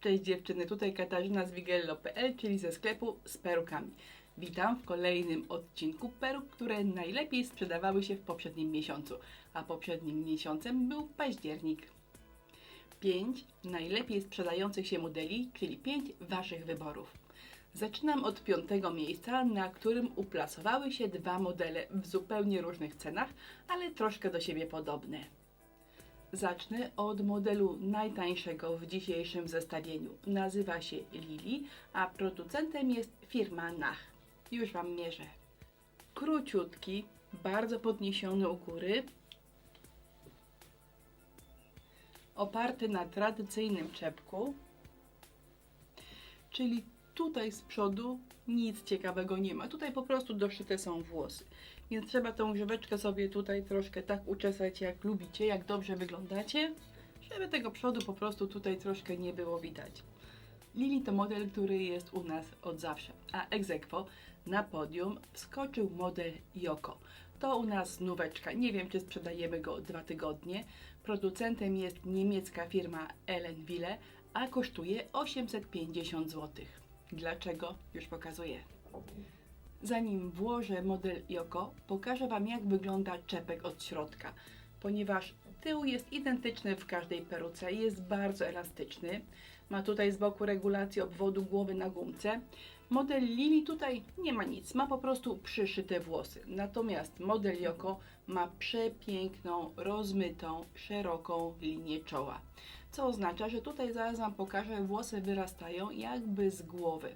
Cześć dziewczyny, tutaj Katarzyna z Wigello.pl, czyli ze sklepu z perukami. Witam w kolejnym odcinku peruk, które najlepiej sprzedawały się w poprzednim miesiącu, a poprzednim miesiącem był październik. 5 najlepiej sprzedających się modeli, czyli 5 Waszych wyborów. Zaczynam od piątego miejsca, na którym uplasowały się dwa modele w zupełnie różnych cenach, ale troszkę do siebie podobne. Zacznę od modelu najtańszego w dzisiejszym zestawieniu. Nazywa się Lili, a producentem jest firma Nach. Już Wam mierzę. Króciutki, bardzo podniesiony u góry, oparty na tradycyjnym czepku, czyli tutaj z przodu nic ciekawego nie ma. Tutaj po prostu doszyte są włosy. Więc trzeba tą grzyweczkę sobie tutaj troszkę tak uczesać, jak lubicie, jak dobrze wyglądacie, żeby tego przodu po prostu tutaj troszkę nie było widać. Lili to model, który jest u nas od zawsze, a aequo na podium wskoczył model Yoko. To u nas nóweczka, nie wiem czy sprzedajemy go dwa tygodnie. Producentem jest niemiecka firma Ellenwille, a kosztuje 850 zł. Dlaczego? Już pokazuję. Zanim włożę model Yoko, pokażę Wam jak wygląda czepek od środka, ponieważ tył jest identyczny w każdej peruce, jest bardzo elastyczny. Ma tutaj z boku regulację obwodu głowy na gumce. Model Lili tutaj nie ma nic, ma po prostu przyszyte włosy. Natomiast model Yoko ma przepiękną, rozmytą, szeroką linię czoła. Co oznacza, że tutaj zaraz Wam pokażę, włosy wyrastają jakby z głowy.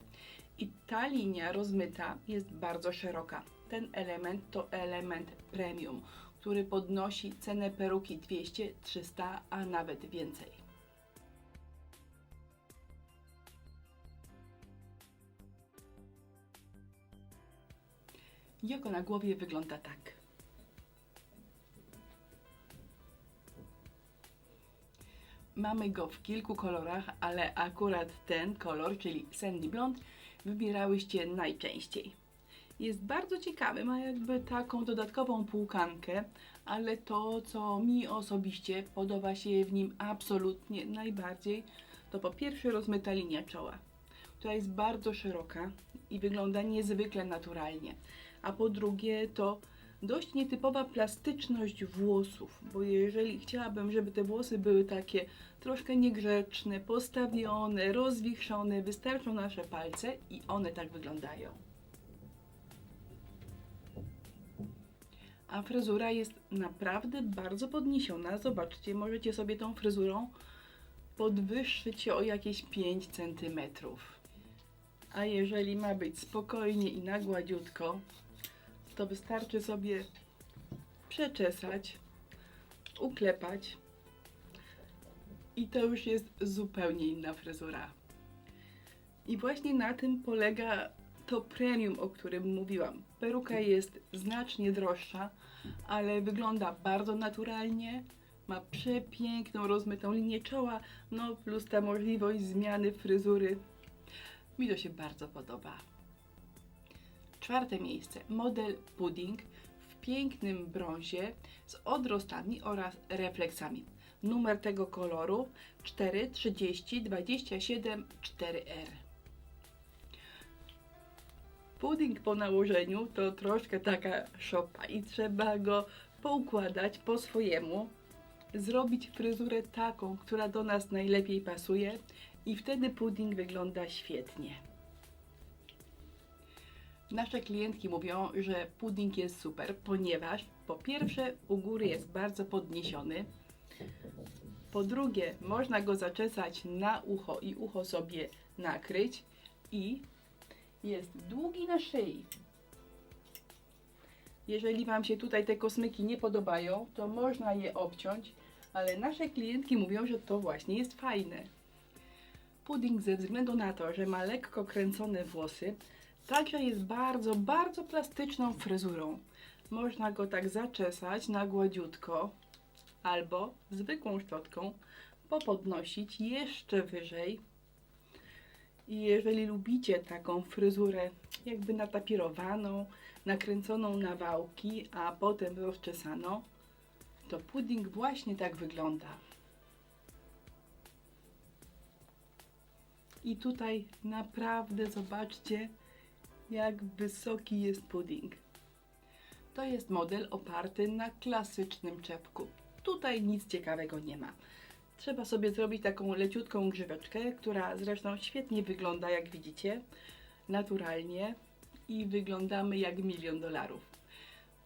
I ta linia rozmyta jest bardzo szeroka. Ten element to element premium, który podnosi cenę peruki 200, 300, a nawet więcej. Joko na głowie wygląda tak. Mamy go w kilku kolorach, ale akurat ten kolor, czyli Sandy Blond, wybierałyście najczęściej. Jest bardzo ciekawy, ma jakby taką dodatkową półkankę, ale to, co mi osobiście podoba się w nim absolutnie najbardziej, to po pierwsze rozmyta linia czoła, która jest bardzo szeroka i wygląda niezwykle naturalnie, a po drugie to dość nietypowa plastyczność włosów, bo jeżeli chciałabym, żeby te włosy były takie troszkę niegrzeczne, postawione, rozwichrzone, wystarczą nasze palce i one tak wyglądają. A fryzura jest naprawdę bardzo podniesiona. Zobaczcie, możecie sobie tą fryzurą podwyższyć się o jakieś 5 cm. A jeżeli ma być spokojnie i na gładziutko, to wystarczy sobie przeczesać, uklepać i to już jest zupełnie inna fryzura. I właśnie na tym polega to premium, o którym mówiłam. Peruka jest znacznie droższa, ale wygląda bardzo naturalnie, ma przepiękną, rozmytą linię czoła, no plus ta możliwość zmiany fryzury. Mi to się bardzo podoba. Czwarte miejsce. Model Pudding w pięknym brązie z odrostami oraz refleksami. Numer tego koloru 4 30 27 4R. Pudding po nałożeniu to troszkę taka szopa i trzeba go poukładać po swojemu, zrobić fryzurę taką, która do nas najlepiej pasuje i wtedy pudding wygląda świetnie. Nasze klientki mówią, że pudding jest super, ponieważ po pierwsze u góry jest bardzo podniesiony, po drugie można go zaczesać na ucho i ucho sobie nakryć i jest długi na szyi. Jeżeli Wam się tutaj te kosmyki nie podobają, to można je obciąć, ale nasze klientki mówią, że to właśnie jest fajne. Pudding ze względu na to, że ma lekko kręcone włosy, także jest bardzo, bardzo plastyczną fryzurą. Można go tak zaczesać na gładziutko albo zwykłą szczotką popodnosić jeszcze wyżej. I jeżeli lubicie taką fryzurę jakby natapirowaną, nakręconą na wałki, a potem rozczesaną, to pudding właśnie tak wygląda. I tutaj naprawdę zobaczcie, jak wysoki jest pudding. To jest model oparty na klasycznym czepku. Tutaj nic ciekawego nie ma. Trzeba sobie zrobić taką leciutką grzyweczkę, która zresztą świetnie wygląda, jak widzicie, naturalnie i wyglądamy jak milion dolarów.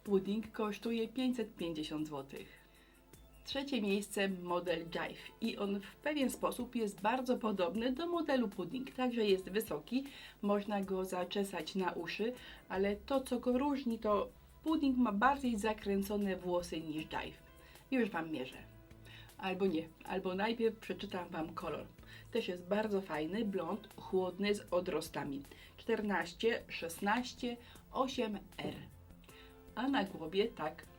Pudding kosztuje 550 zł. Trzecie miejsce model Jive i on w pewien sposób jest bardzo podobny do modelu pudding, także jest wysoki, można go zaczesać na uszy, ale to co go różni to pudding ma bardziej zakręcone włosy niż Jive. Już Wam mierzę. Albo nie, albo najpierw przeczytam Wam kolor. Też jest bardzo fajny, blond, chłodny z odrostami. 14, 16, 8R. A na głowie tak.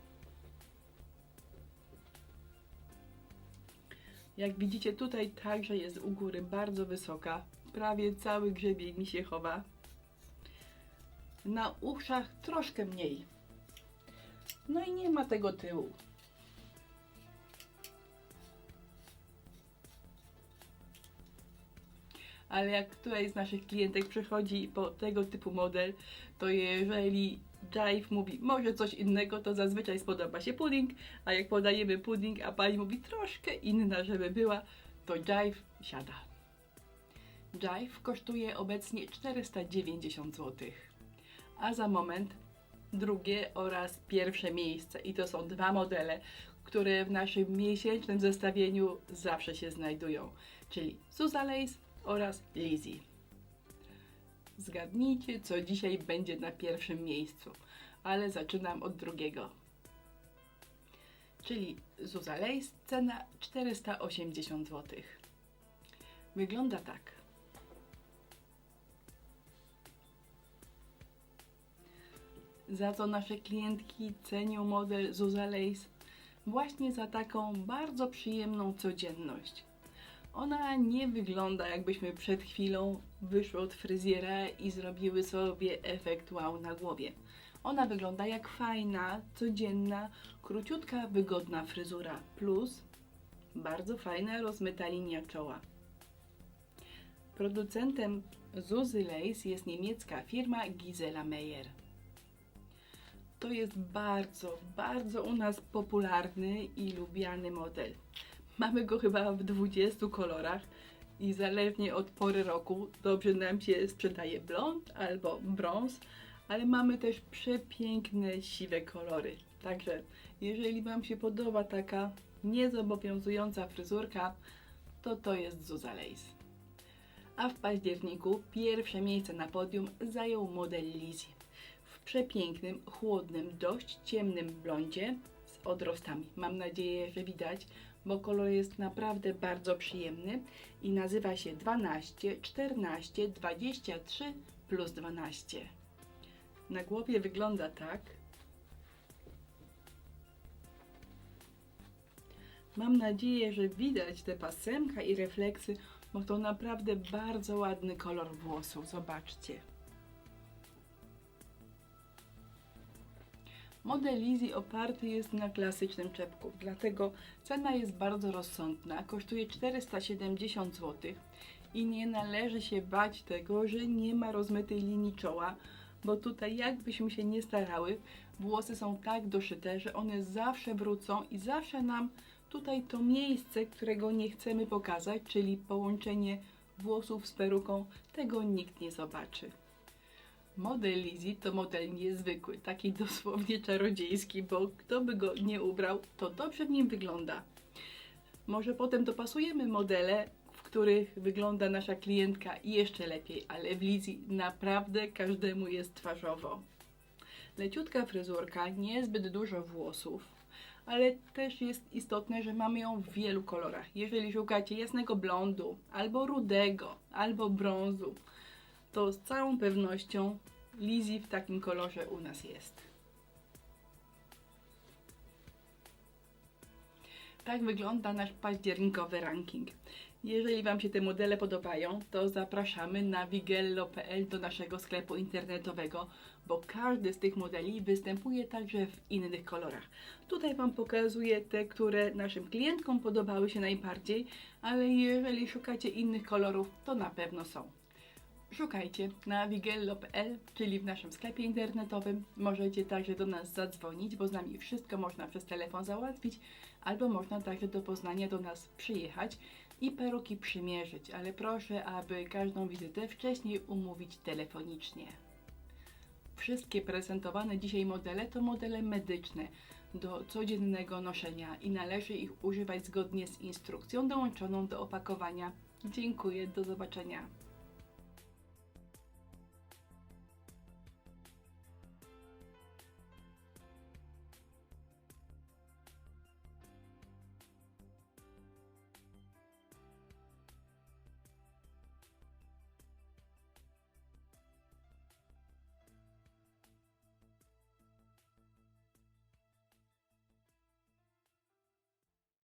Jak widzicie tutaj także jest u góry bardzo wysoka. Prawie cały grzebień mi się chowa. Na uszach troszkę mniej. No i nie ma tego tyłu. ale jak któraś z naszych klientek przychodzi po tego typu model, to jeżeli Jive mówi może coś innego, to zazwyczaj spodoba się pudding, a jak podajemy pudding, a pani mówi troszkę inna, żeby była, to Jive siada. Jive kosztuje obecnie 490 zł, a za moment drugie oraz pierwsze miejsce i to są dwa modele, które w naszym miesięcznym zestawieniu zawsze się znajdują, czyli Suza Lace oraz Lizzie. Zgadnijcie, co dzisiaj będzie na pierwszym miejscu, ale zaczynam od drugiego. Czyli Zuza Lace, cena 480 zł. Wygląda tak. Za to nasze klientki cenią model Zuza Lace właśnie za taką bardzo przyjemną codzienność. Ona nie wygląda jakbyśmy przed chwilą wyszły od fryzjera i zrobiły sobie efekt wow na głowie. Ona wygląda jak fajna, codzienna, króciutka, wygodna fryzura plus bardzo fajna, rozmyta linia czoła. Producentem Zuzy Lace jest niemiecka firma Gisela Meyer. To jest bardzo, bardzo u nas popularny i lubiany model. Mamy go chyba w 20 kolorach i zależnie od pory roku dobrze nam się sprzedaje blond albo brąz, ale mamy też przepiękne siwe kolory. Także jeżeli Wam się podoba taka niezobowiązująca fryzurka, to to jest Zuza Lace. A w październiku pierwsze miejsce na podium zajął model Lizzie w przepięknym, chłodnym, dość ciemnym blondzie z odrostami. Mam nadzieję, że widać, bo kolor jest naprawdę bardzo przyjemny i nazywa się 12, 14, 23 plus 12. Na głowie wygląda tak. Mam nadzieję, że widać te pasemka i refleksy, bo to naprawdę bardzo ładny kolor włosów. Zobaczcie. Model Lizzy oparty jest na klasycznym czepku, dlatego cena jest bardzo rozsądna, kosztuje 470 zł i nie należy się bać tego, że nie ma rozmytej linii czoła, bo tutaj jakbyśmy się nie starały, włosy są tak doszyte, że one zawsze wrócą i zawsze nam tutaj to miejsce, którego nie chcemy pokazać, czyli połączenie włosów z peruką, tego nikt nie zobaczy. Model Lizzy to model niezwykły, taki dosłownie czarodziejski, bo kto by go nie ubrał, to dobrze w nim wygląda. Może potem dopasujemy modele, w których wygląda nasza klientka jeszcze lepiej, ale w Lizzy naprawdę każdemu jest twarzowo. Leciutka fryzurka, niezbyt dużo włosów, ale też jest istotne, że mamy ją w wielu kolorach. Jeżeli szukacie jasnego blondu, albo rudego, albo brązu, to z całą pewnością Lizzy w takim kolorze u nas jest. Tak wygląda nasz październikowy ranking. Jeżeli Wam się te modele podobają, to zapraszamy na wigello.pl do naszego sklepu internetowego, bo każdy z tych modeli występuje także w innych kolorach. Tutaj Wam pokazuję te, które naszym klientkom podobały się najbardziej, ale jeżeli szukacie innych kolorów, to na pewno są. Szukajcie na wigello.pl, czyli w naszym sklepie internetowym. Możecie także do nas zadzwonić, bo z nami wszystko można przez telefon załatwić, albo można także do Poznania do nas przyjechać i peruki przymierzyć, ale proszę, aby każdą wizytę wcześniej umówić telefonicznie. Wszystkie prezentowane dzisiaj modele to modele medyczne do codziennego noszenia i należy ich używać zgodnie z instrukcją dołączoną do opakowania. Dziękuję, do zobaczenia.